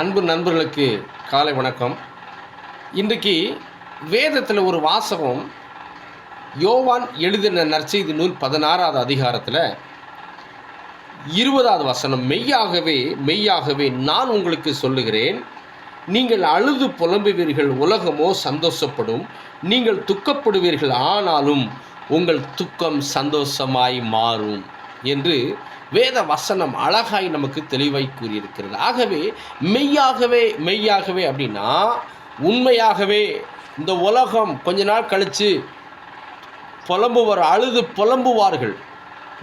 அன்பு நண்பர்களுக்கு காலை வணக்கம். இன்றைக்கு வேதத்தில் ஒரு வாசகம் யோவான் எழுதின நற்செய்தி நூல் பதினாறாவது அதிகாரத்தில் இருபதாவது வசனம் மெய்யாகவே மெய்யாகவே நான் உங்களுக்கு சொல்லுகிறேன் நீங்கள் அழுது புலம்புவீர்கள் உலகமோ சந்தோஷப்படும் நீங்கள் துக்கப்படுவீர்கள் ஆனாலும் உங்கள் துக்கம் சந்தோஷமாய் மாறும். என்று வேத வசனம் அழகாய் நமக்கு தெளிவாய் கூறியிருக்கிறது. ஆகவே மெய்யாகவே மெய்யாகவே அப்படின்னா உண்மையாகவே இந்த உலகம் கொஞ்ச நாள் கழித்து புலம்புவார் அழுது புலம்புவார்கள்.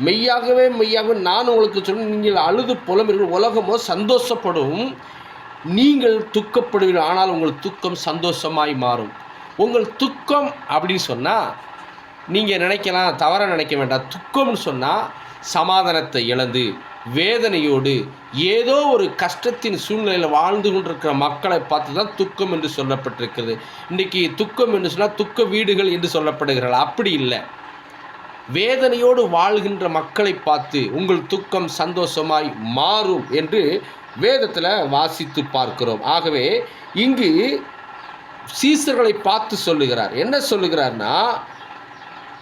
மெய்யாகவே மெய்யாகவே நான் உங்களுக்கு சொல்ல நீங்கள் அழுது புலம்புவீர்கள் உலகமோ சந்தோஷப்படும். நீங்கள் துக்கப்படுவீர்கள் ஆனால் உங்கள் துக்கம் சந்தோஷமாய் மாறும். உங்கள் துக்கம் அப்படின்னு சொன்னால் நீங்கள் நினைக்கலாம் தவறாக நினைக்க வேண்டாம். துக்கம்னு சொன்னால் சமாதானத்தை இழந்து வேதனையோடு ஏதோ ஒரு கஷ்டத்தின் சூழ்நிலையில் வாழ்ந்து கொண்டிருக்கிற மக்களை பார்த்து தான் துக்கம் என்று சொல்லப்பட்டிருக்கிறது. இன்றைக்கி துக்கம் என்று சொன்னால் துக்க வீடுகள் என்று சொல்லப்படுகிறார்கள். அப்படி இல்லை. வேதனையோடு வாழ்கின்ற மக்களை பார்த்து உங்கள் துக்கம் சந்தோஷமாய் மாறும் என்று வேதத்தில் வாசித்து பார்க்கிறோம். ஆகவே இங்கு சீசர்களை பார்த்து சொல்லுகிறார். என்ன சொல்லுகிறார்னா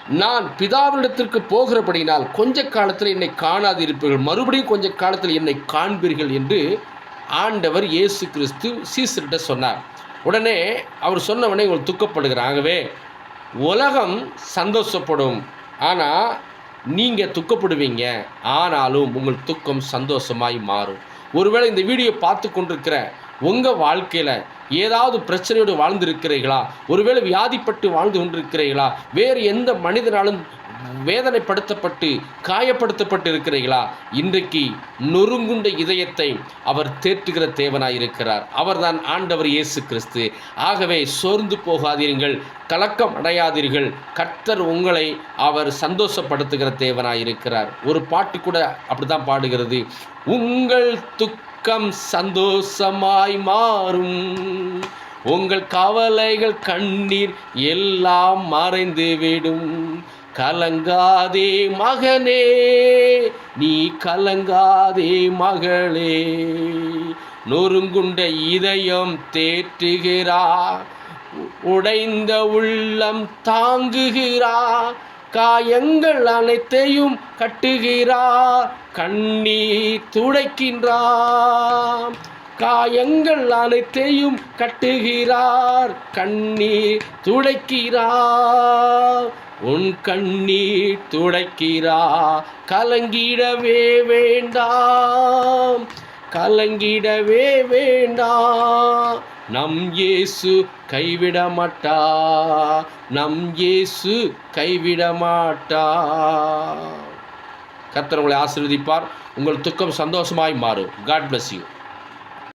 நான் பிதாவினிடத்திற்கு போகிறபடினால் கொஞ்ச காலத்தில் என்னை காணாதிருப்பீர்கள். மறுபடியும் கொஞ்ச காலத்தில் என்னை காண்பீர்கள் என்று ஆண்டவர் இயேசு கிறிஸ்து சீசர்கிட்ட சொன்னார். உடனே அவர் சொன்னவனே இவள் துக்கப்படுகிறார் ஆகவே உலகம் சந்தோஷப்படும். ஆனால் நீங்கள் துக்கப்படுவீங்க. ஆனாலும் உங்கள் துக்கம் சந்தோஷமாய் மாறும். ஒருவேளை இந்த வீடியோ பார்த்து கொண்டிருக்கிற உங்கள் வாழ்க்கையில் ஏதாவது பிரச்சனையோடு வாழ்ந்திருக்கிறீர்களா? ஒருவேளை வியாதிப்பட்டு வாழ்ந்து கொண்டிருக்கிறீர்களா? வேறு எந்த மனிதனாலும் வேதனைப்படுத்தப்பட்டு காயப்படுத்தப்பட்டு இருக்கிறீர்களா இன்றைக்கு நொறுங்குண்ட இதயத்தை அவர் தேற்றுகிற தேவனாயிருக்கிறார். அவர்தான் ஆண்டவர் இயேசு கிறிஸ்து. ஆகவே சோர்ந்து போகாதீர்கள் கலக்கம் அடையாதீர்கள். கர்த்தர் உங்களை அவர் சந்தோஷப்படுத்துகிற தேவனாயிருக்கிறார். ஒரு பாட்டு கூட அப்படிதான் பாடுகிறது. உங்கள் துக்கம் சந்தோஷமாய் மாறும். உங்கள் கவலைகள் கண்ணீர் எல்லாம் மறைந்து விடும். கலங்காதே மகனே நீ கலங்காதே மகளே. நொறுங்குண்ட இதயம் தேற்றுகிறா உடைந்த உள்ளம் தாங்குகிறா. காயங்கள் அனைத்தையும் கட்டுகிறார் கண்ணீர் துடைக்கின்றார் காயங்கள் அனைத்தையும் கட்டுகிறார் கண்ணீர் துடைக்கிறார் உன் கண்ணீர் துடைக்கிறா கலங்கிடவே வேண்டாம் கலங்கிடவே வேண்டாம். நம் இயேசு கைவிடமாட்டா. நம் இயேசு கைவிட மாட்டா கர்த்தர் உங்களை ஆசிர்வதிப்பார். உங்கள் துக்கம் சந்தோஷமாய் மாறும். God bless you